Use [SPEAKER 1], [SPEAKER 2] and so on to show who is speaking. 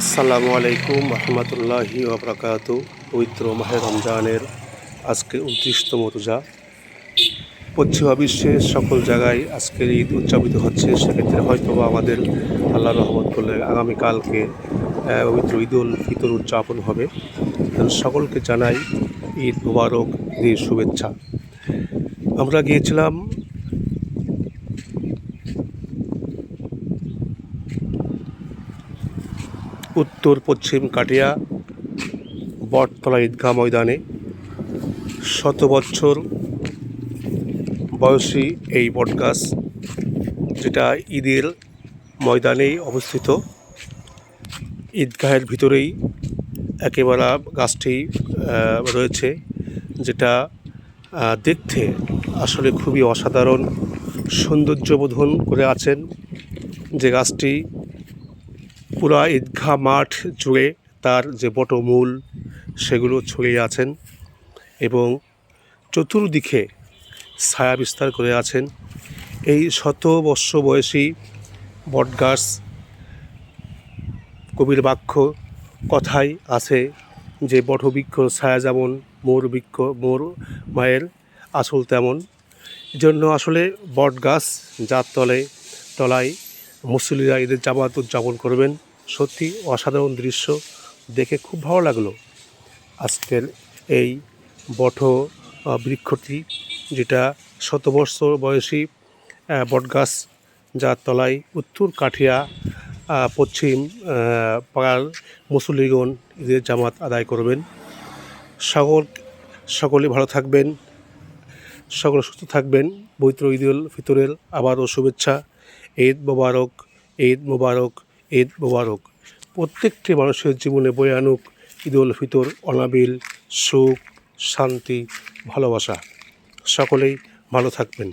[SPEAKER 1] আসসালামু আলাইকুম রহমতুল্লাহি ওবরাকাত পবিত্র মাহে রমজানের আজকে উনত্রিশতম রোজা। পশ্চিমা বিশ্বের সকল জায়গায় আজকের ঈদ উদযাপিত হচ্ছে। সেক্ষেত্রে হয়তো বা আমাদের আল্লাহ রহমত করলে আগামীকালকে পবিত্র ঈদ উল ফিতর উদযাপন হবে। সকলকে জানাই ঈদ মুবারক, ঈদের শুভেচ্ছা। আমরা গিয়েছিলাম উত্তর পশ্চিম কাটিয়া বটতলা ঈদগাহ ময়দানে শত বছর বয়সী এই বটগাছ, যেটা ঈদের ময়দানেই অবস্থিত। ঈদগাহের ভিতরেই একেবারে গাছটি রয়েছে, যেটা দেখতে আসলে খুবই অসাধারণ সৌন্দর্যবোধন করে আছেন যে গাছটি পুরা ঈদগাহ মাঠ জুড়ে তার যে বটমূল সেগুলো ছড়িয়ে আছেন এবং চতুর্দিকে ছায়া বিস্তার করে আছেন। এই শত বর্ষ বয়সী বটগাছ, কবির বাক্য, কথাই আছে যে বটবৃক্ষ ছায়া যেমন, মোর বৃক্ষ, মোর মায়ের আসল তেমন। জন্য আসলে বটগাছ যার তলে তলায় মুসলিরা ঈদের জামাত উদযাপন করবেন। সত্যি অসাধারণ দৃশ্য দেখে খুব ভালো লাগল। আজকের এই বট বৃক্ষটি যেটা শত বৎসর বয়সী বটগাছ, যার তলায় উত্তর কাঠিয়া পশ্চিম পাড়ার মুসলিগণ ঈদের জামাত আদায় করবেন। সকল, সকলে ভালো থাকবেন, সকলে সুস্থ থাকবেন। পবিত্র ঈদুল ফিতরের আবারও শুভেচ্ছা। ঈদ মোবারক ঈদ মোবারক। ঈদ মোবারক। প্রত্যেকটি মানুষের জীবনে বয়ে আনুক ঈদ উল ফিতর, অনাবিল, সুখ, শান্তি, ভালোবাসা। সকলেই ভালো থাকবেন।